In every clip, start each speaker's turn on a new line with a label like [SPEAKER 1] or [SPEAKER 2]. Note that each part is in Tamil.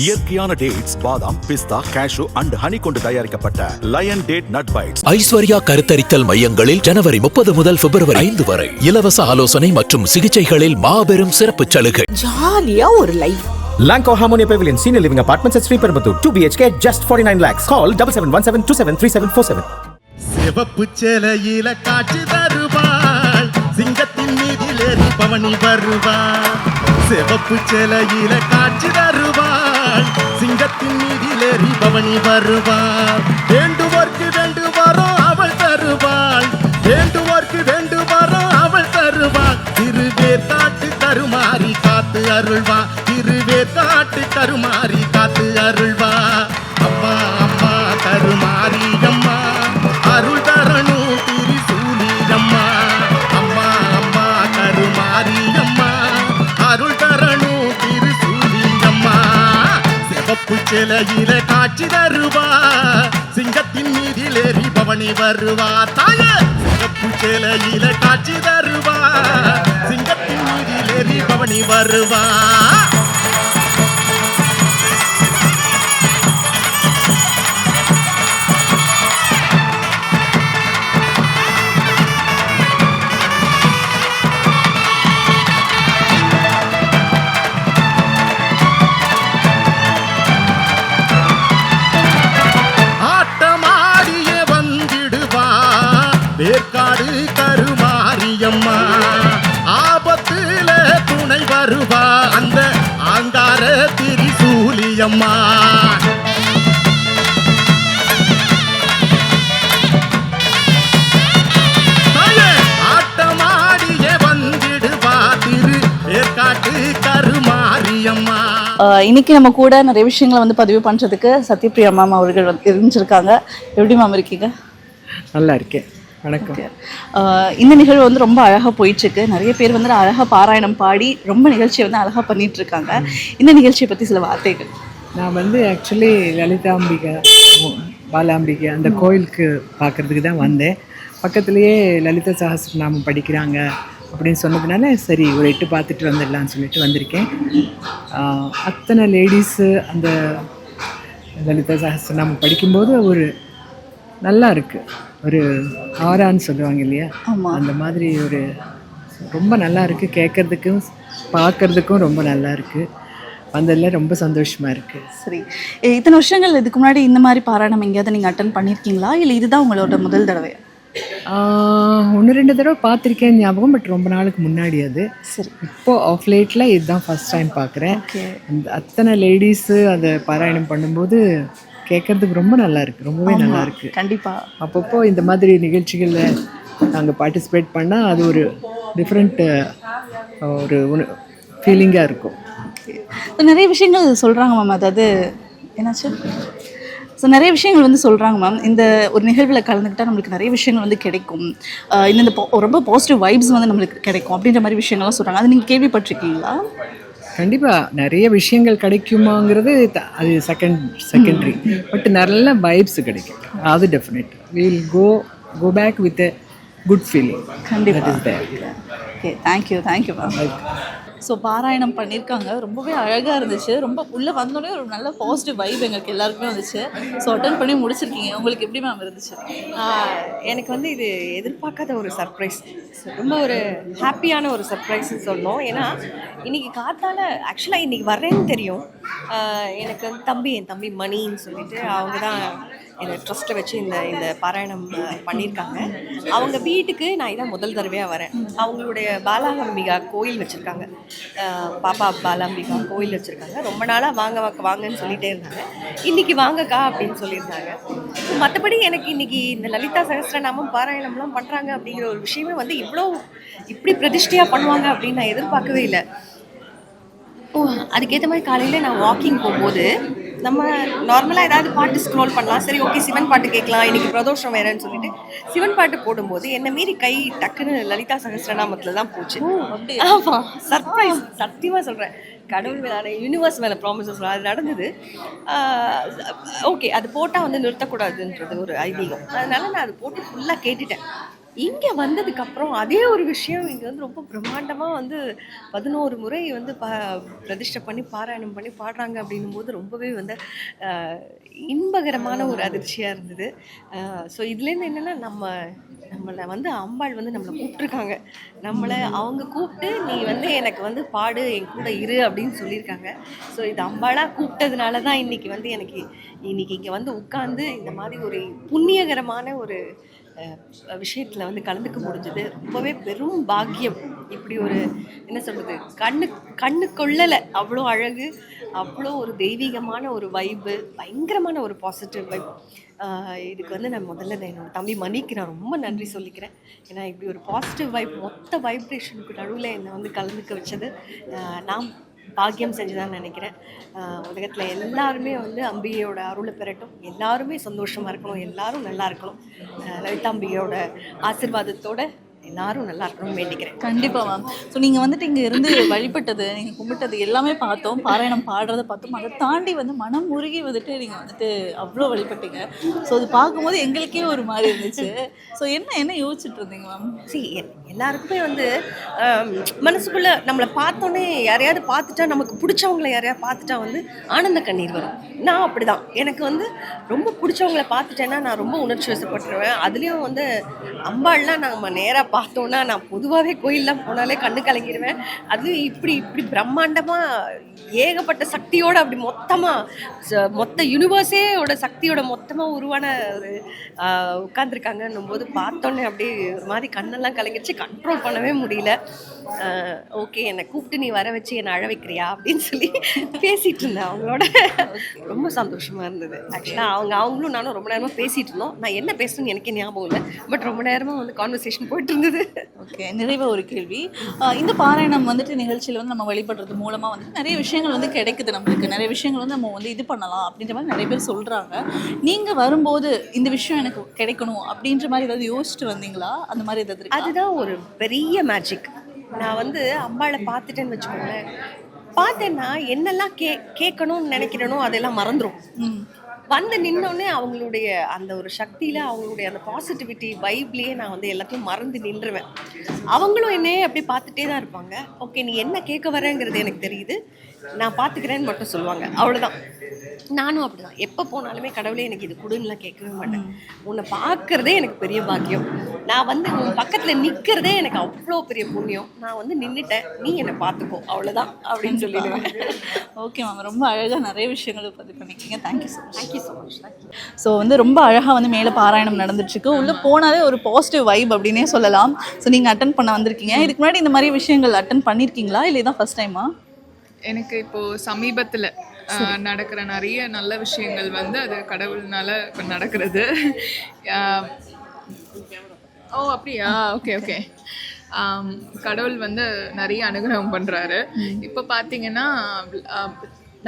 [SPEAKER 1] இயற்கையான டேட்ஸ் பாதாம் பிஸ்தா கேஷு அண்ட் ஹனி கொண்டு தயாரிக்கப்பட்ட lion date nut bites
[SPEAKER 2] Aishwarya கருத்தரித்தல் மையங்களில் ஜனவரி முப்பது முதல் பிப்ரவரி ஐந்து வரை. இலவச ஆலோசனை மற்றும் சிகிச்சைகளில் மாபெரும் சிறப்பு சலுகை.
[SPEAKER 3] ஜாலியா ஒரு life
[SPEAKER 4] Lanco Harmonia Pavilion Senior Living Apartments at Sri Perambatoor 2 BHK just 49 lakhs. Call 7717273747.
[SPEAKER 5] சிவப்பு சேலையில காட்சி தருவாள். சிங்கத்தின் மீதிலேறி பவனி வருவாள். சிவப்பு சேலையில காட்சி தருவாள் சிங்கத்தின் மீதிலேறி பவனி வருவாள் வேண்டுவோர்க்கு வேண்டுவாரோ அவள் தருவாள். வேண்டுவோர்க்கு வேண்டுவாரோ அவள் தருவாள். திருவேர் காட்டு தருமாறி காத்து அருள்வாள். சிலையில காட்சி தருவா. சிங்கத்தின் மீதிலேறி பவனி வருவா. தாய சிங்கப்பு சிலையில காட்சி தருவா. சிங்கத்தின் மீதிலேறி பவனி வருவா.
[SPEAKER 6] ஆஹ் இன்னைக்கு நம்ம கூட நிறைய விஷயங்களை வந்து பதிவு பண்ணுறதுக்கு சத்யபிரியா மேம் அவர்கள் வந்து இருந்துருக்காங்க. எப்படி மேம் இருக்கீங்க?
[SPEAKER 7] நல்லா இருக்கேன். வணக்கம்.
[SPEAKER 6] ஆஹ் இந்த நிகழ்வு வந்து ரொம்ப அழகாக போயிட்டுருக்கு. நிறைய பேர் வந்து அழகாக பாராயணம் பாடி ரொம்ப நிகழ்ச்சியை வந்து அழகாக பண்ணிட்டு இருக்காங்க. இந்த நிகழ்ச்சியை பற்றி சில வார்த்தைகள்.
[SPEAKER 7] நான் வந்து ஆக்சுவலி லலிதாம்பிகா பாலாம்பிகை அந்த கோயிலுக்கு பார்க்கறதுக்கு தான் வந்தேன். பக்கத்துலேயே லலித சஹஸ்ரநாமம் படிக்கிறாங்க அப்படின்னு சொன்னதுனால சரி ஒரு எட்டு பார்த்துட்டு வந்துடலாம்னு சொல்லிட்டு வந்திருக்கேன். அத்தனை லேடிஸு அந்த லலித சஹஸ்ரநாமம் படிக்கும்போது ஒரு நல்லா இருக்கு. ஒரு ஆரான்னு சொல்லுவாங்க இல்லையா? அந்த மாதிரி ஒரு ரொம்ப நல்லா இருக்கு. கேட்கறதுக்கும் பார்க்கறதுக்கும் ரொம்ப நல்லா இருக்கு. வந்ததில் ரொம்ப சந்தோஷமா இருக்கு.
[SPEAKER 6] சரி. இத்தனை வருஷங்கள் இதுக்கு முன்னாடி இந்த மாதிரி பாராயணம் எங்கேயாவது நீங்கள் அட்டன் பண்ணியிருக்கீங்களா இல்லை இதுதான் உங்களோட முதல் தடவை?
[SPEAKER 7] ஒன்று ரெண்டு தடவை பார்த்துருக்கேன் ஞாபகம் பட் ரொம்ப நாளுக்கு முன்னாடி அது.
[SPEAKER 6] சரி.
[SPEAKER 7] இப்போ ஆஃப் லேட்டில் இதுதான் ஃபர்ஸ்ட் டைம் பார்க்குறேன். அத்தனை லேடிஸு அதை பாராயணம் பண்ணும்போது கேட்கறதுக்கு ரொம்ப நல்லா இருக்கு. ரொம்பவே நல்லா இருக்கு.
[SPEAKER 6] கண்டிப்பாக
[SPEAKER 7] அப்பப்போ இந்த மாதிரி நிகழ்ச்சிகளில் நாங்கள் பார்ட்டிசிபேட் பண்ணால் அது ஒரு டிஃப்ரெண்ட் ஒரு ஃபீலிங்காக இருக்கும்.
[SPEAKER 6] ஸோ நிறைய விஷயங்கள் சொல்கிறாங்க மேம் அதாவது என்னாச்சு? ஸோ நிறைய விஷயங்கள் வந்து சொல்கிறாங்க மேம் இந்த ஒரு நிகழ்வில் கலந்துக்கிட்டால் நம்மளுக்கு நிறைய விஷயங்கள் வந்து கிடைக்கும். இந்த ரொம்ப பாசிட்டிவ் வைப்ஸ் வந்து நம்மளுக்கு கிடைக்கும் அப்படின்ற மாதிரி விஷயங்கள்லாம் சொல்கிறாங்க அது நீங்கள் கேள்விப்பட்டிருக்கீங்களா?
[SPEAKER 7] கண்டிப்பாக நிறைய விஷயங்கள் கிடைக்குமாங்கிறது அது செகண்ட் செகண்டரி பட் நல்ல வைப்ஸ் கிடைக்கும். அது definite will go go back with good feeling
[SPEAKER 6] கண்டிப்பாக okay thank you thank you ma'am so பாராயணம் பண்ணியிருக்காங்க ரொம்பவே அழகாக இருந்துச்சு. ரொம்ப உள்ளே வந்தோடனே ஒரு நல்ல பாசிட்டிவ் வைப் எங்களுக்கு எல்லாருக்குமே வந்துச்சு. ஸோ அட்டன் பண்ணி முடிச்சிருக்கீங்க. உங்களுக்கு எப்படி மேம் இருந்துச்சு?
[SPEAKER 3] எனக்கு வந்து இது எதிர்பார்க்காத ஒரு சர்ப்ரைஸ் ரொம்ப ஒரு ஹாப்பியான ஒரு சர்ப்ரைஸ்ன்னு சொல்லணும். ஏன்னா இன்னைக்கு காத்தால ஆக்சுவலாக இன்னைக்கு வர்றேன்னு தெரியும். எனக்கு வந்து தம்பி என் தம்பி மணின்னு சொல்லிட்டு அவங்க தான் என்னை ட்ரஸ்ட்டை வச்சு இந்த இந்த பாராயணம் பண்ணியிருக்காங்க. அவங்க வீட்டுக்கு நான் இதான் முதல் தடவையாக வரேன். அவங்களுடைய பாலாம்பிகா கோயில் வச்சுருக்காங்க. பாப்பா பாலாம்பிகா கோயில் வச்சுருக்காங்க. ரொம்ப நாளாக வாங்க வாக்க வாங்கன்னு சொல்லிட்டே இருந்தாங்க. இன்னைக்கு வாங்கக்கா அப்படின்னு சொல்லியிருந்தாங்க. மற்றபடி எனக்கு இன்றைக்கி இந்த லலிதா சகஸ்ரநாமம் பாராயணம்லாம் பண்ணுறாங்க அப்படிங்கிற ஒரு விஷயமே வந்து இவ்வளோ இப்படி பிரதிஷ்டையாக பண்ணுவாங்க அப்படின்னு நான் எதிர்பார்க்கவே இல்லை. ஓ அதுக்கேற்ற மாதிரி காலையில் நான் வாக்கிங் போகும்போது நம்ம நார்மலாக ஏதாவது பாட்டு ஸ்க்ரோல் பண்ணலாம். சரி ஓகே சிவன் பாட்டு கேட்கலாம். இன்னைக்கு பிரதோஷம் வேறேன்னு சொல்லிட்டு சிவன் பாட்டு போடும்போது என்னை மீறி கை டக்குன்னு லலிதா சகஸ்ரநாமத்தில் தான் போச்சு. ஆமாம் சர்ப்ரைஸ் சத்தியமாக சொல்கிறேன் கடவுள் மேலே யூனிவர்ஸ் மேலே ப்ராமிசஸ் அது நடந்தது. ஓகே அது போட்டால் வந்து நிறுத்தக்கூடாதுன்றது ஒரு ஐதீகம். அதனால நான் அது போட்டு ஃபுல்லாக கேட்டுட்டேன். இங்கே வந்ததுக்கப்புறம் அதே ஒரு விஷயம் இங்கே வந்து ரொம்ப பிரம்மாண்டமாக வந்து பதினோரு முறை வந்து ப பிரதிஷ்டை பண்ணி பாராயணம் பண்ணி பாடுறாங்க அப்படின்னும் போது ரொம்பவே வந்து இன்பகரமான ஒரு அதிர்ச்சியாக இருந்தது. ஸோ இதுலேருந்து என்னென்னா நம்ம நம்மளை வந்து அம்பாள் வந்து நம்மளை கூப்பிட்ருக்காங்க நம்மளை அவங்க கூப்பிட்டு நீ வந்து எனக்கு வந்து பாடு என் கூட இரு அப்படின்னு சொல்லியிருக்காங்க. ஸோ இது அம்பாளாக கூப்பிட்டதுனால தான் இன்றைக்கி வந்து எனக்கு இன்னைக்கு இங்கே வந்து உட்காந்து இந்த மாதிரி ஒரு புண்ணியகரமான ஒரு விஷயத்தில் வந்து கலந்துக்க முடிஞ்சது. ரொம்பவே பெரும் பாக்கியம். இப்படி ஒரு என்ன சொல்கிறது கண்ணு கண்ணு கொள்ளலை. அவ்வளோ அழகு அவ்வளோ ஒரு தெய்வீகமான ஒரு வைப்பு பயங்கரமான ஒரு பாசிட்டிவ் வைப் இதுக்கு வந்து நான் முதல்ல நான் தம்பி மணிக்கு நான் ரொம்ப நன்றி சொல்லிக்கிறேன். ஏன்னா இப்படி ஒரு பாசிட்டிவ் வைப் மொத்த வைப்ரேஷனுக்கு நடுவில் என்னை வந்து கலந்துக்க வச்சது. நான் பாக்கியம் செஞ்சுதான் நினைக்கிறேன். உலகத்தில் எல்லாருமே வந்து அம்பிகையோட அருளை பெறட்டும். எல்லாருமே சந்தோஷமாக இருக்கணும். எல்லாரும் நல்லா இருக்கணும். ஆஹ் லலிதாம்பிகையோட ஆசீர்வாதத்தோட எல்லாரும் நல்லா இருக்கணும்னு வேண்டிக்கிறேன்.
[SPEAKER 6] கண்டிப்பா மேம் ஸோ நீங்க வந்துட்டு இங்க இருந்து வழிபட்டது நீங்க கும்பிட்டது எல்லாமே பார்த்தோம். பாராயணம் பாடுறத பார்த்தோம். அதை தாண்டி வந்து மனம் உருகி வந்துட்டு நீங்க வந்துட்டு அவ்வளோ வழிபட்டீங்க. ஸோ அது பார்க்கும்போது எங்களுக்கே ஒரு மாதிரி இருந்துச்சு. ஸோ என்ன என்ன யோசிச்சுட்டு இருந்தீங்க மேம்
[SPEAKER 3] சி எல்லாருக்குமே வந்து மனசுக்குள்ள நம்மளை பார்த்தோன்னே யாரையாவது பார்த்துட்டா நமக்கு பிடிச்சவங்கள யாரையாவது பார்த்துட்டா வந்து ஆனந்த கண்ணீர் வரும். நான் அப்படிதான். எனக்கு வந்து ரொம்ப பிடிச்சவங்கள பார்த்துட்டேன்னா நான் ரொம்ப உணர்ச்சி வசப்பட்டுருவேன். அதுலேயும் வந்து அம்பாள்லாம் நம்ம நேராக பார்த்தோன்னா நான் பொதுவாகவே கோயிலெலாம் போனாலே கண்ணு கலங்கிடுவேன் அதுவும் இப்படி இப்படி பிரம்மாண்டமாக ஏகப்பட்ட சக்தியோடு அப்படி மொத்தமாக மொத்த யூனிவர்ஸேயோட சக்தியோட மொத்தமாக உருவான ஒரு உட்காந்துருக்காங்கன்னும் போது பார்த்தோன்னே அப்படியே ஒரு மாதிரி கண்ணெல்லாம் கலங்கிடுச்சு கண்ட்ரோல் பண்ணவே முடியல. ஓகே என்னை கூப்பிட்டு நீ வர வச்சு என்னை அழ வைக்கிறியா அப்படின்னு சொல்லி பேசிகிட்டு இருந்தேன் அவங்களோட. ரொம்ப சந்தோஷமாக இருந்தது. ஆக்சுவலாக அவங்க அவங்களும் நானும் ரொம்ப நேரமாக பேசிகிட்டு இருந்தோம். நான் என்ன பேசணும்னு எனக்கே ஞாபகம் இல்லை. பட் ரொம்ப நேரமாக வந்து கான்வர்சேஷன் போயிட்டு இருந்தது.
[SPEAKER 6] ஓகே நிறைவாக ஒரு கேள்வி. இந்த பாராயணம் வந்துட்டு நிகழ்ச்சியில் வந்து நம்ம வழிபடுறது மூலமாக வந்து நிறைய விஷயங்கள் வந்து கிடைக்குது நம்மளுக்கு. நிறைய விஷயங்கள் வந்து நம்ம வந்து இது பண்ணலாம் அப்படின்ற மாதிரி நிறைய பேர் சொல்கிறாங்க நீங்கள் வரும்போது இந்த விஷயம் எனக்கு கிடைக்கணும் அப்படின்ற மாதிரி ஏதாவது யோசிச்சுட்டு வந்தீங்களா? அந்த மாதிரி ஏதாவது?
[SPEAKER 3] அதுதான் ஒரு பெரிய மேஜிக் நான் வந்து அம்பாளை பார்த்துட்டேன்னு வச்சுக்கோங்களேன். பார்த்தேன்னா என்னெல்லாம் கே கேட்கணும்னு நினைக்கிறேனோ அதெல்லாம் மறந்துடும் வந்து நின்னோடனே அவங்களுடைய அந்த ஒரு சக்தியில் அவங்களுடைய அந்த பாசிட்டிவிட்டி வைப்லேயே நான் வந்து எல்லாத்தையும் மறந்து நின்றுவேன். அவங்களும் என்னையே அப்படி பார்த்துட்டே தான் இருப்பாங்க. ஓகே நீ என்ன கேட்க வரேங்கிறது எனக்கு தெரியுது. நான் பார்த்துக்கிறேன்னு மட்டும் சொல்லுவாங்க. அவ்வளோதான் நானும் அப்படிதான். எப்போ போனாலுமே கடவுளே எனக்கு இது கொடுன்னுலாம் கேட்கவே மாட்டேன். உன்னை பார்க்கறதே எனக்கு பெரிய பாக்கியம். நான் வந்து உன் பக்கத்தில் நிற்கிறதே எனக்கு அவ்வளோ பெரிய புண்ணியம். நான் வந்து நின்றுட்டேன் நீ என்னை பார்த்துக்கோ. அவ்வளோதான் அப்படின்னு சொல்லிடுவேன்.
[SPEAKER 6] ஓகே மேம் ரொம்ப அழகாக நிறைய விஷயங்கள் பதிவு பண்ணிக்கிங்க thank you so much
[SPEAKER 3] thank you so much thank you
[SPEAKER 6] so வந்து ரொம்ப அழகாக வந்து மேலே பாராயணம் நடந்துட்டுருக்கு. உள்ளே போனாலே ஒரு பாசிட்டிவ் வைப் அப்படின்னே சொல்லலாம். ஸோ நீங்கள் அட்டன் பண்ண வந்திருக்கீங்க. இதுக்கு முன்னாடி இந்த மாதிரி விஷயங்கள் அட்டன் பண்ணியிருக்கீங்களா இல்லை இதான் ஃபஸ்ட் டைமா
[SPEAKER 8] எனக்கு இப்போ சமீபத்தில் நடக்கிற நிறைய நல்ல விஷயங்கள் வந்து அது கடவுள்னால இப்போ நடக்கிறது ஓ அப்படியா? Okay okay. கடவுள் வந்து நிறைய அனுகிரகம் பண்ணுறாரு இப்போ பார்த்தீங்கன்னா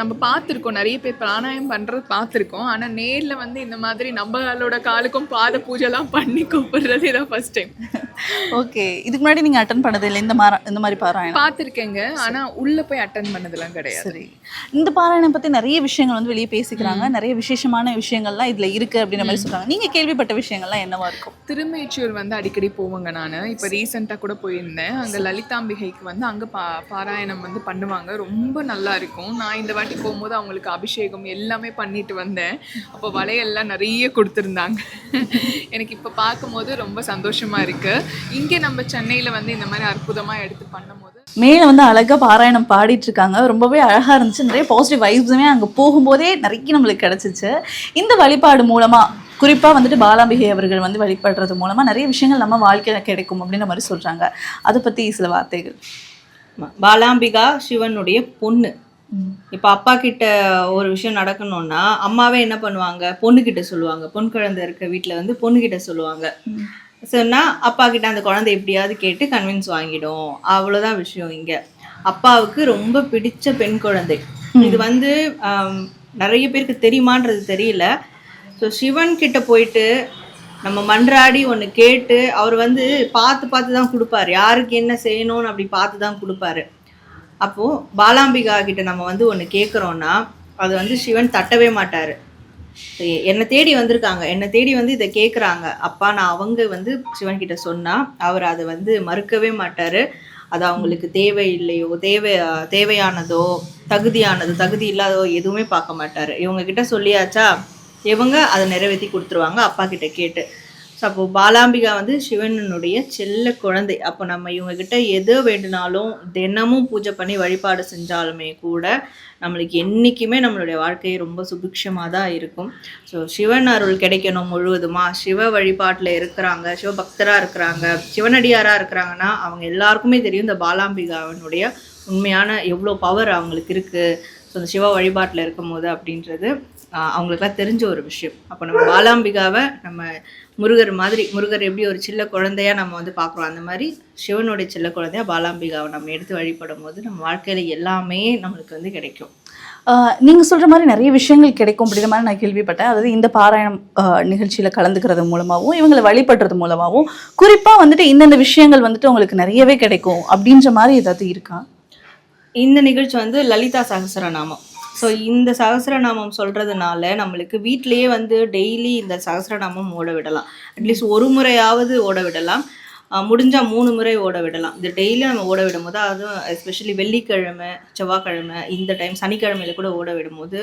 [SPEAKER 8] நம்ம பார்த்துருக்கோம். நிறைய பேர் பிராணாயம் பண்ணுறது பார்த்துருக்கோம். ஆனால் நேரில் வந்து இந்த மாதிரி நம்மளோட காலுக்கும் பாத பூஜைலாம் பண்ணி கூப்பிடுறது இதான் ஃபர்ஸ்ட் டைம்
[SPEAKER 6] ஓகே. இதுக்கு முன்னாடி நீங்கள் அட்டன் பண்ணது இல்லை இந்த மாதிரி இந்த மாதிரி பாராயணம்?
[SPEAKER 8] பார்த்துருக்கேங்க. ஆனால் உள்ளே போய் அட்டன் பண்ணதெல்லாம் கிடையாது.
[SPEAKER 6] சரி. இந்த பாராயணம் பற்றி நிறைய விஷயங்கள் வந்து வெளியே பேசிக்கிறாங்க. நிறைய விசேஷமான விஷயங்கள்லாம் இதில் இருக்குது அப்படின்ற மாதிரி சொல்கிறாங்க நீங்கள் கேள்விப்பட்ட விஷயங்கள்லாம் என்னவா இருக்கும்?
[SPEAKER 8] திருமேச்சூர் வந்து அடிக்கடி போவேங்க நான். இப்போ ரீசெண்டாக கூட போயிருந்தேன். அங்கே லலிதாம்பிகைக்கு வந்து அங்கே பா பாராயணம் வந்து பண்ணுவாங்க. ரொம்ப நல்லா இருக்கும். நான் இந்த வாட்டி போகும்போது அவங்களுக்கு அபிஷேகம் எல்லாமே பண்ணிட்டு வந்தேன். அப்போ வளையல்லாம் நிறைய கொடுத்துருந்தாங்க. எனக்கு இப்போ பார்க்கும்போது ரொம்ப சந்தோஷமாக இருக்குது இங்கே நம்ம சென்னையில் வந்து இந்த மாதிரி அற்புதமாக எடுத்து பண்ணும்போது
[SPEAKER 6] மேலே வந்து அழகாக பாராயணம் பாடிட்டு இருக்காங்க ரொம்பவே அழகாக இருந்துச்சு. நிறைய பாசிட்டிவ் வைப்ஸுமே அங்கே போகும்போதே நிறைய நம்மளுக்கு கிடச்சிச்சு. இந்த வழிபாடு மூலமாக குறிப்பாக வந்துட்டு பாலாம்பிகை அவர்கள் வந்து வழிபடுறது மூலமாக நிறைய விஷயங்கள் நம்ம வாழ்க்கையில் கிடைக்கும் அப்படின்ற மாதிரி சொல்கிறாங்க அதை பற்றி சில வார்த்தைகள்.
[SPEAKER 9] பாலாம்பிகா சிவனுடைய பொண்ணு. இப்ப அப்பா கிட்ட ஒரு விஷயம் நடக்கணும்னா அம்மாவே என்ன பண்ணுவாங்க? பொண்ணு கிட்ட சொல்லுவாங்க. பொன் குழந்தை இருக்க வீட்டுல வந்து பொண்ணு கிட்ட சொல்லுவாங்க. சொன்னா அப்பா கிட்ட அந்த குழந்தை எப்படியாவது கேட்டு கன்வின்ஸ் வாங்கிடும். அவ்வளவுதான் விஷயம் இங்க. அப்பாவுக்கு ரொம்ப பிடிச்ச பெண் குழந்தை. இது வந்து நிறைய பேருக்கு தெரியுமான்றது தெரியல. ஸோ சிவன் கிட்ட போயிட்டு நம்ம மன்றாடி ஒன்று கேட்டு அவர் வந்து பார்த்து பார்த்து தான் கொடுப்பாரு. யாருக்கு என்ன செய்யணும்னு அப்படி பார்த்து தான் கொடுப்பாரு. அப்போது பாலாம்பிகா கிட்ட நம்ம வந்து ஒன்று கேட்குறோன்னா அது வந்து சிவன் தட்டவே மாட்டார். என்னை தேடி வந்திருக்காங்க. என்னை தேடி வந்து இதை கேட்குறாங்க அப்பா நான் அவங்க வந்து சிவன் கிட்ட சொன்னால் அவர் அதை வந்து மறுக்கவே மாட்டார். அது அவங்களுக்கு தேவை இல்லையோ தேவை தேவையானதோ தகுதியானது தகுதி இல்லாதோ எதுவுமே பார்க்க மாட்டார். இவங்க கிட்ட சொல்லியாச்சா? இவங்க அதை நிறைவேற்றி கொடுத்துருவாங்க அப்பா கிட்ட கேட்டு. ஸோ அப்போது பாலாம்பிகா வந்து சிவனனுடைய செல்ல குழந்தை. அப்போ நம்ம இவங்கக்கிட்ட எது வேண்டுனாலும் தினமும் பூஜை பண்ணி வழிபாடு செஞ்சாலுமே கூட நம்மளுக்கு என்றைக்குமே நம்மளுடைய வாழ்க்கை ரொம்ப சுபிக்ஷமாக தான் இருக்கும். ஸோ சிவன் அருள் கிடைக்கணும் முழுவதுமாக சிவ வழிபாட்டில் இருக்கிறாங்க சிவபக்தராக இருக்கிறாங்க சிவனடியாராக இருக்கிறாங்கன்னா அவங்க எல்லாருக்குமே தெரியும் இந்த பாலாம்பிகாவினுடைய உண்மையான எவ்வளோ பவர் அவங்களுக்கு இருக்குது ஸோ இந்த சிவ வழிபாட்டில் இருக்கும் போது அப்படின்றது அவங்களுக்குலாம் தெரிஞ்ச ஒரு விஷயம். அப்போ நம்ம பாலாம்பிகாவை நம்ம முருகர் மாதிரி முருகர் எப்படி ஒரு சின்ன குழந்தையா நம்ம வந்து பார்க்குறோம்? அந்த மாதிரி சிவனுடைய சின்ன குழந்தையா பாலாம்பிகாவை நம்ம எடுத்து வழிபடும் போது நம்ம வாழ்க்கையில எல்லாமே நம்மளுக்கு வந்து கிடைக்கும்.
[SPEAKER 6] ஆஹ் நீங்க சொல்ற மாதிரி நிறைய விஷயங்கள் கிடைக்கும் அப்படின்ற மாதிரி நான் கேள்விப்பட்டேன். அதாவது இந்த பாராயணம் நிகழ்ச்சியில கலந்துக்கிறது மூலமாகவும் இவங்களை வழிபடுறது மூலமாகவும் குறிப்பா வந்துட்டு இந்தந்த விஷயங்கள் வந்துட்டு உங்களுக்கு நிறையவே கிடைக்கும் அப்படின்ற மாதிரி ஏதாவது இருக்கா?
[SPEAKER 9] இந்த நிகழ்ச்சி வந்து லலிதா சகஸ்ரநாமம் ஸோ இந்த சகஸ்ரநாமம் சொல்றதுனால நம்மளுக்கு வீட்டிலேயே வந்து டெய்லி இந்த சகஸ்ரநாமம் ஓட விடலாம். அட்லீஸ்ட் ஒரு முறையாவது ஓட விடலாம். ஆஹ் முடிஞ்சா மூணு முறை ஓட விடலாம். இது டெய்லி நம்ம ஓட விடும்போது அதுவும் எஸ்பெஷலி வெள்ளிக்கிழமை செவ்வாய்க்கிழமை இந்த டைம் சனிக்கிழமையில கூட ஓட விடும்போது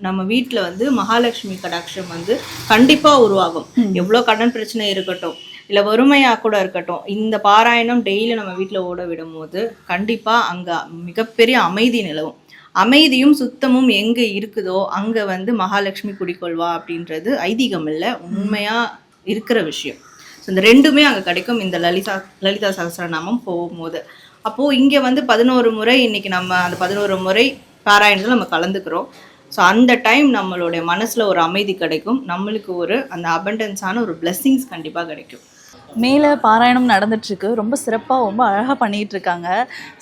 [SPEAKER 9] நம்ம வீட்டில் வந்து மகாலட்சுமி கடாட்சம் வந்து கண்டிப்பாக உருவாகும். எவ்வளோ கடன் பிரச்சனை இருக்கட்டும் இல்லை வறுமையாக கூட இருக்கட்டும் இந்த பாராயணம் டெய்லி நம்ம வீட்டில் ஓட விடும்போது கண்டிப்பாக அங்கே மிகப்பெரிய அமைதி நிலவும். அமைதியும் சுத்தமும் எங்கே இருக்குதோ அங்கே வந்து மகாலட்சுமி குடிக்கொள்வா அப்படின்றது ஐதீகம் இல்லை. உண்மையாக இருக்கிற விஷயம். ஸோ இந்த ரெண்டுமே அங்கே கிடைக்கும். இந்த லலிதா லலிதா சகஸ்ரநாமம் போகும்போது. அப்போது இங்கே வந்து பதினோரு முறை இன்னைக்கு நம்ம அந்த பதினோரு முறை பாராயணத்தில் நம்ம கலந்துக்கிறோம். ஸோ அந்த டைம் நம்மளுடைய மனசில் ஒரு அமைதி கிடைக்கும். நம்மளுக்கு ஒரு அந்த அபண்டன்ஸான ஒரு பிளெஸ்ஸிங்ஸ் கண்டிப்பாக கிடைக்கும்.
[SPEAKER 6] மேலே பாராயணம் நடந்துட்டு இருக்கு ரொம்ப சிறப்பாக ரொம்ப அழகாக பண்ணிட்டு இருக்காங்க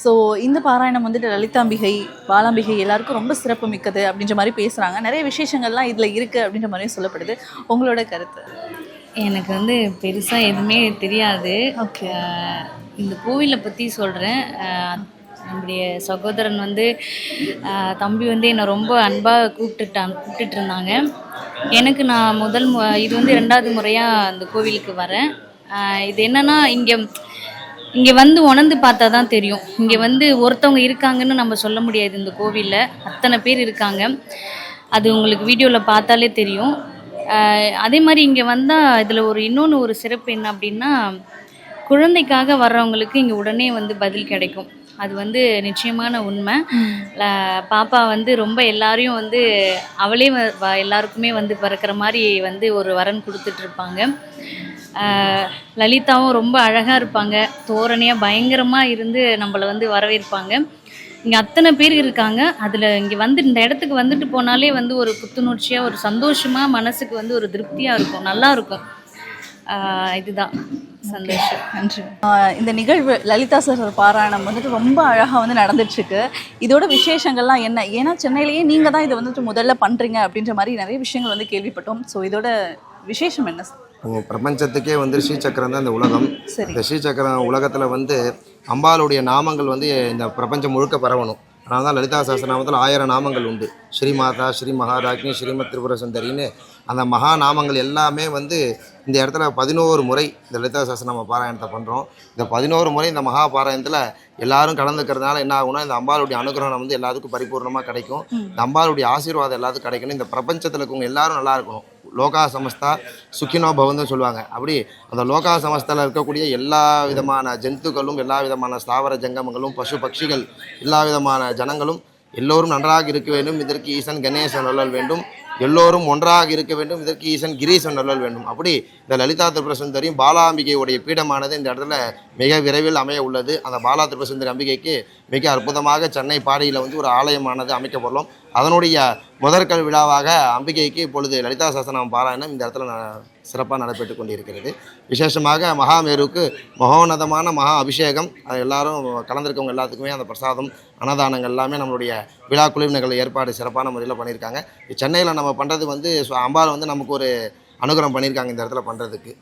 [SPEAKER 6] ஸோ இந்த பாராயணம் வந்துட்டு லலிதாம்பிகை பாலாம்பிகை எல்லாருக்கும் ரொம்ப சிறப்பு மிக்கது அப்படின்ற மாதிரி பேசுகிறாங்க நிறைய விசேஷங்கள்லாம் இதில் இருக்குது அப்படின்ற மாதிரியும் சொல்லப்படுது. உங்களோட கருத்து?
[SPEAKER 10] எனக்கு வந்து பெருசாக எதுவுமே தெரியாது. அஹ் இந்த கோவிலை பற்றி சொல்கிறேன் நம்முடைய சகோதரன் வந்து தம்பி வந்து என்னை ரொம்ப அன்பாக கூப்பிட்டுட்டாங்க கூப்பிட்டுட்டு இருந்தாங்க. எனக்கு நான் முதல் மு இது வந்து ரெண்டாவது முறையாக அந்த கோவிலுக்கு வரேன். இது என்னன்னா இங்கே இங்கே வந்து உணர்ந்து பார்த்தா தான் தெரியும். இங்கே வந்து ஒருத்தவங்க இருக்காங்கன்னு நம்ம சொல்ல முடியாது இந்த கோவிலில். அத்தனை பேர் இருக்காங்க. அது உங்களுக்கு வீடியோவில் பார்த்தாலே தெரியும். அதே மாதிரி இங்கே வந்தால் இதில் ஒரு இன்னொன்று ஒரு சிறப்பு என்ன அப்படின்னா குழந்தைக்காக வர்றவங்களுக்கு இங்கே உடனே வந்து பதில் கிடைக்கும். அது வந்து நிச்சயமான உண்மை. பாப்பா வந்து ரொம்ப எல்லாரையும் வந்து அவளே எல்லாருக்குமே வந்து பிறக்கிற மாதிரி வந்து ஒரு வரன் கொடுத்துட்ருப்பாங்க லலிதாவும் ரொம்ப அழகாக இருப்பாங்க. தோரணையாக பயங்கரமாக இருந்து நம்மளை வந்து வரவேற்பாங்க. இங்கே அத்தனை பேர் இருக்காங்க. அதில் இங்கே வந்து இந்த இடத்துக்கு வந்துட்டு போனாலே வந்து ஒரு புத்துணர்ச்சியாக ஒரு சந்தோஷமாக மனசுக்கு வந்து ஒரு திருப்தியாக இருக்கும். நல்லா இருக்கும். ஆஹ் இதுதான். சந்தோஷம்.
[SPEAKER 6] நன்றி. இந்த நிகழ்வு லலிதா சார் பாராயணம் வந்துட்டு ரொம்ப அழகாக வந்து நடந்துட்டு இருக்கு இதோட விசேஷங்கள்லாம் என்ன? ஏன்னா சென்னையிலேயே நீங்கள் தான் இதை வந்துட்டு முதல்ல பண்ணுறீங்க அப்படின்ற மாதிரி நிறைய விஷயங்கள் வந்து கேள்விப்பட்டோம். ஸோ இதோட விசேஷம் என்ன சார்
[SPEAKER 11] பிரபஞ்சத்துக்கே வந்து ஸ்ரீசக்கரம் தான் இந்த உலகம். இந்த ஸ்ரீசக்கரம் உலகத்தில் வந்து அம்பாளுடைய நாமங்கள் வந்து இந்த பிரபஞ்சம் முழுக்க பரவணும். அதனால தான் லலிதா சஹஸ்ரநாமத்தில் ஆயிரம் நாமங்கள் உண்டு. ஸ்ரீமாதா ஸ்ரீ மகாராஜ்னி ஸ்ரீமத் திரிபுர சுந்தரின்னு அந்த மகா நாமங்கள் எல்லாமே வந்து இந்த இடத்துல பதினோரு முறை இந்த லலிதா சஹஸ்ரநாம பாராயணத்தை பண்ணுறோம் இந்த பதினோரு முறை இந்த மகா பாராயணத்தில் எல்லாரும் கலந்துக்கிறதுனால என்ன ஆகும்னா இந்த அம்பாளுடைய அனுகிரகம் வந்து எல்லாத்துக்கும் பரிபூர்ணமாக கிடைக்கும். இந்த அம்பாளுடைய ஆசீர்வாதம் எல்லாத்துக்கும் கிடைக்கணும். இந்த பிரபஞ்சத்தில் இருக்கவங்க எல்லாரும் நல்லா இருக்கணும். லோகா சமஸ்தா சுக்கினோ பவன்னு சொல்லுவாங்க. அப்படி அந்த லோகா சமஸ்தால இருக்கக்கூடிய எல்லா விதமான ஜந்துக்களும் எல்லா விதமான ஸ்தாவர ஜங்கமங்களும் பசு பட்சிகள் எல்லா விதமான ஜனங்களும் எல்லோரும் நன்றாக இருக்க வேண்டும். இதற்கு ஈசன் கணேசன் அருளல் வேண்டும். எல்லோரும் ஒன்றாக இருக்க வேண்டும். இதற்கு ஈசன் கிரீசன் அருளல் வேண்டும். அப்படி இந்த லலிதா திருப்பசுந்தரியும் பாலாம்பிகையுடைய பீடமானது இந்த இடத்துல மிக விரைவில் அமைய உள்ளது. அந்த பாலா திரிபுர அம்பிகைக்கு மிக அற்புதமாக சென்னை பாடியில் வந்து ஒரு ஆலயமானது அமைக்கப்படலாம். அதனுடைய முதற்கல் விழாவாக அம்பிகைக்கு இப்பொழுது லலிதா சாசனம் பாராயணம் இந்த இடத்துல ந- சிறப்பாக நடைபெற்று கொண்டிருக்கிறது. விசேஷமாக மகாமேருவுக்கு மகோன்னதமான மகா அபிஷேகம். அது எல்லாரும் கலந்துருக்கவங்க எல்லாத்துக்குமே அந்த பிரசாதம் அன்னதானங்கள் எல்லாமே நம்மளுடைய விழா குழுவினர்கள் ஏற்பாடு சிறப்பான முறையில் பண்ணியிருக்காங்க சென்னையில் நம்ம பண்ணுறது வந்து அம்பாள் வந்து நமக்கு ஒரு அனுகிரகம் பண்ணியிருக்காங்க இந்த இடத்துல பண்ணுறதுக்கு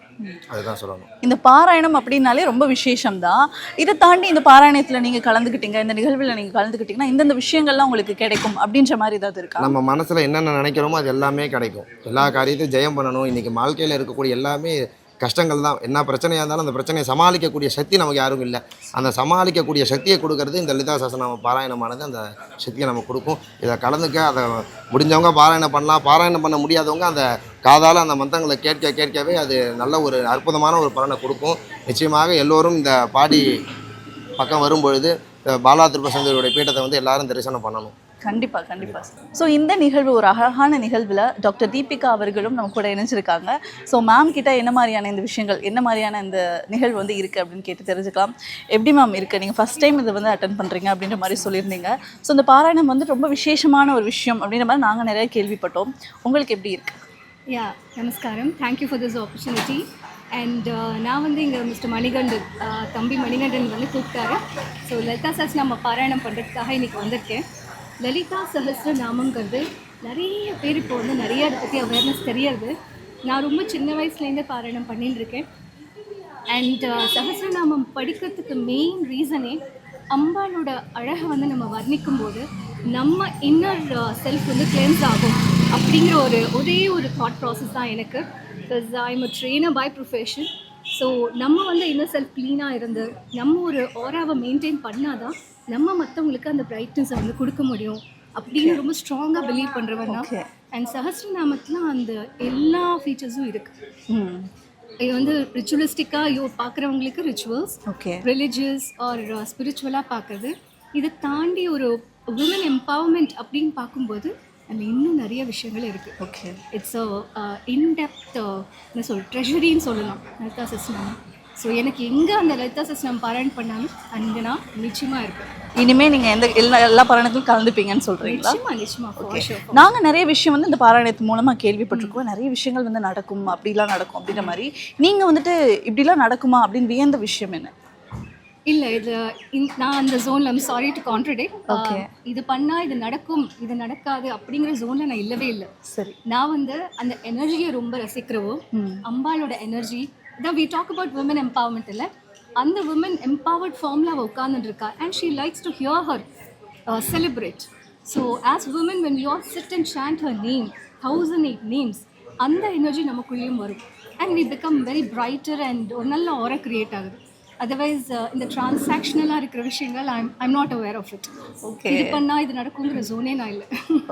[SPEAKER 11] அதுதான் சொல்லணும்.
[SPEAKER 6] இந்த பாராயணம் அப்படின்னாலே ரொம்ப விசேஷம் தான் இதை தாண்டி இந்த பாராயணத்துல நீங்க கலந்துக்கிட்டீங்க இந்த நிகழ்வுல நீங்க கலந்துக்கிட்டீங்கன்னா இந்தந்த விஷயங்கள்லாம் உங்களுக்கு கிடைக்கும் அப்படின்ற மாதிரி ஏதாவது இருக்கா?
[SPEAKER 11] நம்ம மனசில் என்னென்ன நினைக்கிறோமோ அது எல்லாமே கிடைக்கும். எல்லா காரியத்தையும் ஜெயம் பண்ணணும். இன்றைக்கி வாழ்க்கையில் இருக்கக்கூடிய எல்லாமே கஷ்டங்கள் தான். என்ன பிரச்சனையாக இருந்தாலும் அந்த பிரச்சனையை சமாளிக்கக்கூடிய சக்தி நமக்கு யாரும் இல்லை. அந்த சமாளிக்கக்கூடிய சக்தியை கொடுக்கறது இந்த லலிதா சாசனம் பாராயணமானது அந்த சக்தியை நம்ம கொடுக்கும். இதை கலந்துக்க அதை முடிஞ்சவங்க பாராயணம் பண்ணலாம். பாராயணம் பண்ண முடியாதவங்க அந்த காதால் அந்த மந்திரங்களை கேட்க கேட்கவே அது நல்ல ஒரு அற்புதமான ஒரு பலனை கொடுக்கும். நிச்சயமாக எல்லோரும் இந்த பாடி பக்கம் வரும்பொழுது பாலா திருப்பசந்தருடைய பீட்டத்தை வந்து எல்லாரும் தரிசனம் பண்ணணும்.
[SPEAKER 6] கண்டிப்பா கண்டிப்பா. ஸோ இந்த நிகழ்வு ஒரு அழகான நிகழ்வுல டாக்டர் தீபிகா அவர்களும் நம்ம கூட இணைஞ்சிருக்காங்க. ஸோ மேம் கிட்ட என்ன மாதிரியான இந்த விஷயங்கள் என்ன மாதிரியான இந்த நிகழ்வு வந்து இருக்கு அப்படின்னு கேட்டு தெரிஞ்சுக்கலாம். எப்படி மேம் இருக்கு? நீங்க ஃபர்ஸ்ட் டைம் இதை வந்து அட்டன் பண்றீங்க அப்படின்ற மாதிரி சொல்லியிருந்தீங்க. ஸோ இந்த பாராயணம் வந்து ரொம்ப விசேஷமான ஒரு விஷயம் அப்படின்ற மாதிரி நாங்க நிறைய கேள்விப்பட்டோம். உங்களுக்கு எப்படி இருக்கு?
[SPEAKER 12] யா நமஸ்காரம். Thank you for this opportunity and நான் வந்து இங்கே மிஸ்டர் மணிகண்டன் uh, தம்பி மணிகண்டன் வந்து கூப்பிட்டாரு. ஸோ லலிதா சாஸ் நம்ம பாராயணம் பண்ணுறதுக்காக இன்றைக்கி வந்திருக்கேன். லலிதா சஹசிர நாமங்கிறது நிறைய பேர் இப்போ வந்து நிறைய அதை பற்றி அவேர்னஸ் தெரியறது நான் ரொம்ப சின்ன வயசுலேருந்தே பாராயணம் பண்ணிட்டு இருக்கேன் அண்ட் uh, சஹசிரநாமம் படிக்கிறதுக்கு மெயின் ரீசனே அம்பாளோட அழகை வந்து நம்ம வர்ணிக்கும் போது நம்ம இன்னர் செல்ஃப் uh, வந்து கிளென்ஸ் ஆகும் அப்படிங்கிற ஒரு ஒரே ஒரு தாட் ப்ராசஸ் தான் எனக்கு. Because I'm a trainer by profession so நம்ம வந்து இன்னர் செல்ஃப் க்ளீனாக இருந்து நம்ம ஒரு ஓராவை மெயின்டைன் பண்ணாதான் நம்ம மற்றவங்களுக்கு அந்த பிரைட்னஸை வந்து கொடுக்க முடியும் அப்படின்னு ரொம்ப ஸ்ட்ராங்காக பிலீவ் பண்ணுறவன்
[SPEAKER 6] Okay.
[SPEAKER 12] அண்ட் சஹஸ்ரநாமத்தில் அந்த எல்லா ஃபீச்சர்ஸும் இருக்குது இது வந்து ரிச்சுவலிஸ்டிக்காக யோ பார்க்குறவங்களுக்கு ரிச்சுவல்ஸ்
[SPEAKER 6] ஓகே
[SPEAKER 12] ரிலிஜியஸ் ஆர் ஸ்பிரிச்சுவலாக பார்க்குறது இதை தாண்டி ஒரு உமன் எம்பவர்மெண்ட் அப்படின்னு பார்க்கும்போது அதில் இன்னும் நிறைய விஷயங்கள் இருக்குது
[SPEAKER 6] ஓகே
[SPEAKER 12] இட்ஸ் அ இன்டெப்த் என்ன சொல் ட்ரெஷரின்னு சொல்லலாம். லலிதா சிஸ்னம் ஸோ எனக்கு எங்கே அந்த லலிதா சிஸ்னம் பாராயணம் பண்ணாலும் அங்கே நான் நிச்சயமாக இருப்பேன்.
[SPEAKER 6] இனிமே நீங்க எந்த எல்லா எல்லா பாராயணத்திலும் கலந்துப்பீங்கன்னு சொல்றீங்களா?
[SPEAKER 12] நிச்சயமா நிச்சயமா for sure.
[SPEAKER 6] நாங்க நிறைய விஷயம் வந்து இந்த பாராயணத்து மூலமா கேள்விப்பட்டிருக்கோம். நிறைய விஷயங்கள் வந்து நடக்கும் அப்படிலாம் நடக்கும் அப்படின்ற மாதிரி. நீங்க வந்துட்டு இப்படிலாம் நடக்குமா அப்படின்னு வியந்த விஷயம் என்ன?
[SPEAKER 12] இல்லை இது நான் அந்த ஜோனில் I'm sorry to contradict
[SPEAKER 6] Okay.
[SPEAKER 12] இது பண்ணால் இது நடக்கும் இது நடக்காது அப்படிங்கிற ஜோனில் நான் இல்லவே இல்லை.
[SPEAKER 6] சரி.
[SPEAKER 12] நான் வந்து அந்த எனர்ஜியை ரொம்ப ரசிக்கிறவோ அம்பாளோட எனர்ஜி தான் we talk about women empowerment இல்லை அந்த விமன் எம்பவர்ட் ஃபார்மில் அவள் உட்கார்ந்துட்டு இருக்கா and she likes to hear her celebrate so as women when you are sit and chant her name thousand eight names அந்த எனர்ஜி நமக்குள்ளேயும் வரும். And we become very brighter and ஒரு நல்ல ஆரா கிரியேட் ஆகுது. அதர்வைஸ் இந்த டிரான்சாக்ஷனலாக இருக்கிற விஷயங்கள் I'm I'm not aware of it
[SPEAKER 6] Okay.
[SPEAKER 12] இது பண்ணால் இது நடக்குங்கிற ஜோனே நான் இல்லை.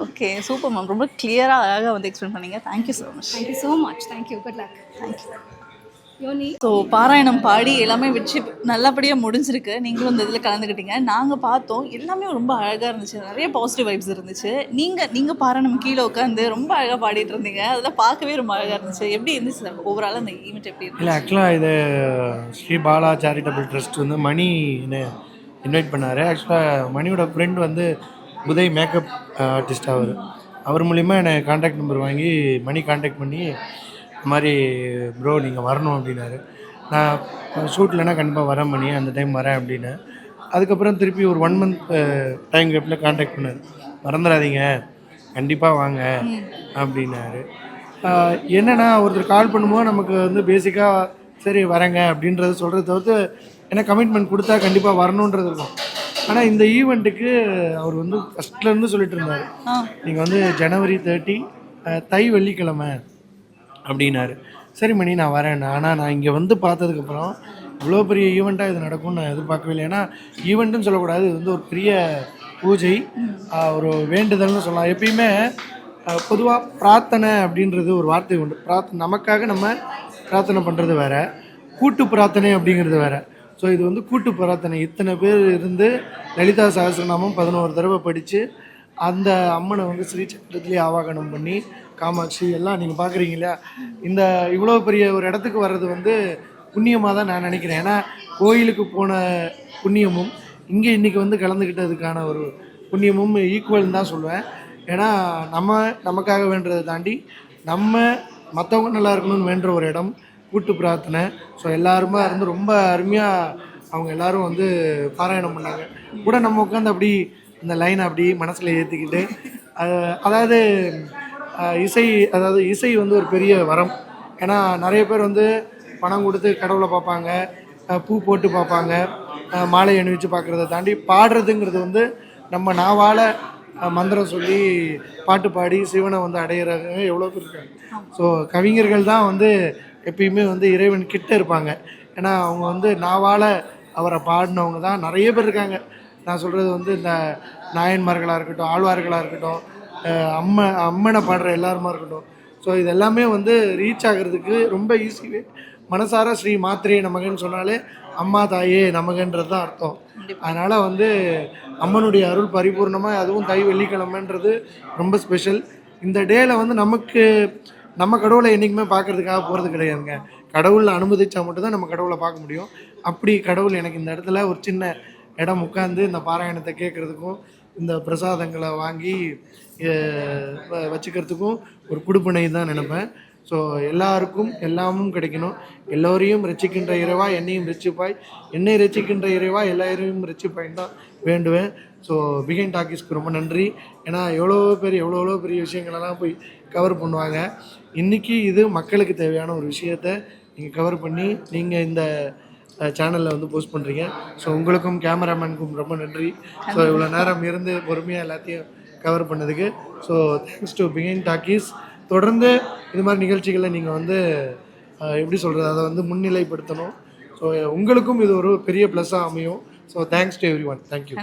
[SPEAKER 6] ஓகே சூப்பர் மேம் ரொம்ப கிளியராக அழகாக வந்து எக்ஸ்பிளைன் பண்ணீங்க. Thank you so much
[SPEAKER 12] thank you so much thank you good luck
[SPEAKER 6] thank you so பாராயணம் பாடி எல்லாமே வச்சு நல்லபடியாக முடிஞ்சிருக்கு. நீங்களும் இந்த இதில் கலந்துக்கிட்டீங்க நாங்கள் பார்த்தோம். எல்லாமே ரொம்ப அழகாக இருந்துச்சு. நிறைய பாசிட்டிவ் வைப்ஸ் இருந்துச்சு. நீங்கள் நீங்கள் பாராயணம் கீழே உட்காந்து ரொம்ப அழகாக பாடிட்டு இருந்தீங்க. அதெல்லாம் பார்க்கவே ரொம்ப அழகாக இருந்துச்சு. எப்படி இருந்துச்சு? ஓவரால் அந்த ஈவெண்ட் எப்படி இருந்துச்சு?
[SPEAKER 13] இல்லை ஆக்சுவலாக இது ஸ்ரீ பாலா சேரிட்டபிள் ட்ரஸ்ட் வந்து மணி இன்வைட் பண்ணார். ஆக்சுவலாக மணியோட ஃப்ரெண்ட் வந்து உதய் மேக்கப் ஆர்டிஸ்ட் அவர். அவர் மூலிமா என்னை காண்டாக்ட் நம்பர் வாங்கி மணி காண்டாக்ட் பண்ணி இந்த மாதிரி ப்ரோ நீங்கள் வரணும் அப்படின்னாரு. நான் ஷூட்லனா கண்டிப்பாக வரேன் மணி அந்த டைம் வரேன் அப்படின்னு அதுக்கப்புறம் திருப்பி ஒரு ஒன் மந்த் டைம் கேப்பில் காண்டாக்ட் பண்ணார். மறந்துடாதீங்க கண்டிப்பாக வாங்க அப்படின்னாரு. என்னன்னா ஒருத்தர் கால் பண்ணும்போது நமக்கு வந்து பேசிக்காக சரி வரேங்க அப்படின்றத சொல்கிறத தவிர்த்து ஏன்னா கமிட்மெண்ட் கொடுத்தா கண்டிப்பாக வரணுன்றது இருக்கும். ஆனால் இந்த ஈவெண்ட்டுக்கு அவர் வந்து ஃபஸ்ட்லேருந்து சொல்லிட்டு இருந்தார். நீங்கள் வந்து ஜனவரி தேர்ட்டி தை வெள்ளிக்கிழமை அப்படின்னாரு. சரி மணி நான் வரேன். ஆனால் நான் இங்கே வந்து பார்த்ததுக்கப்புறம் இவ்வளோ பெரிய ஈவெண்ட்டாக இது நடக்கும்னு நான் எதிர்பார்க்கவே இல்லை ஏன்னா ஈவெண்ட்டுன்னு சொல்லக்கூடாது. இது வந்து ஒரு பெரிய பூஜை. ஒரு வேண்டுதல்னு சொல்லலாம். எப்பயுமே பொதுவாக பிரார்த்தனை அப்படின்றது ஒரு வார்த்தை உண்டு. பிரார்த்தனை நமக்காக நம்ம பிரார்த்தனை பண்ணுறது வேற. கூட்டு பிரார்த்தனை அப்படிங்கிறது வேறு. ஸோ இது வந்து கூட்டு பிரார்த்தனை. இத்தனை பேர் இருந்து லலிதா சகசிரநாமம் பதினோரு தடவை படித்து அந்த அம்மனை வந்து ஸ்ரீ சக்கரத்துலேயே ஆவாகனம் பண்ணி காமாட்சி எல்லாம் நீங்கள் பார்க்குறீங்க இல்லையா இந்த இவ்வளோ பெரிய ஒரு இடத்துக்கு வர்றது வந்து புண்ணியமாக தான் நான் நினைக்கிறேன். ஏன்னா கோயிலுக்கு போன புண்ணியமும் இங்கே இன்றைக்கி வந்து கலந்துக்கிட்டதுக்கான ஒரு புண்ணியமும் ஈக்குவல்னு தான் சொல்லுவேன். ஏன்னா நம்ம நமக்காக வேண்டதை தாண்டி நம்ம மற்றவங்க நல்லா இருக்கணும்னு வேண்டுற ஒரு இடம் கூட்டு பிரார்த்தனை. ஸோ எல்லாருமே இருந்து ரொம்ப அருமையாக அவங்க எல்லாரும் வந்து பாராயணம் பண்ணாங்க. கூட நம்ம உட்காந்து அப்படி இந்த லைனை அப்படி மனசில் ஏற்றிக்கிட்டு அதாவது இசை அதாவது இசை வந்து ஒரு பெரிய வரம். ஏன்னா நிறைய பேர் வந்து பணம் கொடுத்து கடவுளை பார்ப்பாங்க பூ போட்டு பார்ப்பாங்க மாலை அணிவிச்சு பார்க்குறத தாண்டி பாடுறதுங்கிறது வந்து நம்ம நாவால் மந்திரம் சொல்லி பாட்டு பாடி சிவனை வந்து அடையிறாங்க எவ்வளோ பேர் இருக்காங்க. ஸோ கவிஞர்கள் தான் வந்து எப்பயுமே வந்து இறைவன் கிட்ட இருப்பாங்க. ஏன்னா அவங்க வந்து நாவால் அவரை பாடினவங்க தான் நிறைய பேர் இருக்காங்க. நான் சொல்கிறது வந்து இந்த நாயன்மார்களாக இருக்கட்டும் ஆழ்வார்களாக இருக்கட்டும் அம்ம அம்மனை பாடுற எல்லாருமா இருக்கட்டும். ஸோ இது எல்லாமே வந்து ரீச் ஆகிறதுக்கு ரொம்ப ஈஸிவே மனசார ஸ்ரீ மாத்திரே நமகன்னு சொன்னாலே அம்மா தாயே நமகன்றது தான் அர்த்தம். அதனால் வந்து அம்மனுடைய அருள் பரிபூர்ணமாக அதுவும் தை வெள்ளிக்கிழமைன்றது ரொம்ப ஸ்பெஷல் இந்த டேல வந்து நமக்கு நம்ம கடவுளை என்றைக்குமே பார்க்கறதுக்காக போகிறது கிடையாதுங்க. கடவுளை அனுமதிச்சா மட்டும்தான் நம்ம கடவுளை பார்க்க முடியும். அப்படி கடவுள் எனக்கு இந்த இடத்துல ஒரு சின்ன இடம் உட்காந்து இந்த பாராயணத்தை கேட்குறதுக்கும் இந்த பிரசாதங்களை வாங்கி வ- வச்சுக்கிறதுக்கும் ஒரு குடுப்பினை தான் நினைப்பேன். ஸோ எல்லாருக்கும் எல்லாமும் கிடைக்கணும். எல்லோரையும் ரசிக்கின்ற இறைவா என்னையும் ரசிப்பாய். என்னை ரசிக்கின்ற இறைவா எல்லாரையும் ரசிப்பாயின்னு தான் வேண்டுவேன். ஸோ பிகைன் டாக்கிஸ்க்கு ரொம்ப நன்றி. ஏன்னா எவ்வளோ பெரிய எவ்வளோ எவ்வளோ பெரிய விஷயங்களெல்லாம் போய் கவர் பண்ணுவாங்க. இன்றைக்கி இது மக்களுக்கு தேவையான ஒரு விஷயத்த நீங்கள் கவர் பண்ணி நீங்கள் இந்த சேனலில் வந்து போஸ்ட் பண்ணுறீங்க ஸோ உங்களுக்கும் கேமராமேனுக்கும் ரொம்ப நன்றி. ஸோ இவ்வளோ நேரம் இருந்து பொறுமையாக எல்லாத்தையும் கவர் பண்ணதுக்கு. ஸோ தேங்க்ஸ் டு பிகைன் டாக்கீஸ் தொடர்ந்து இது மாதிரி நிகழ்ச்சிகளை நீங்கள் வந்து எப்படி சொல்கிறது அதை வந்து முன்னிலைப்படுத்தணும். ஸோ உங்களுக்கும் இது ஒரு பெரிய ப்ளஸ்ஸாக அமையும். So thanks to every one thank you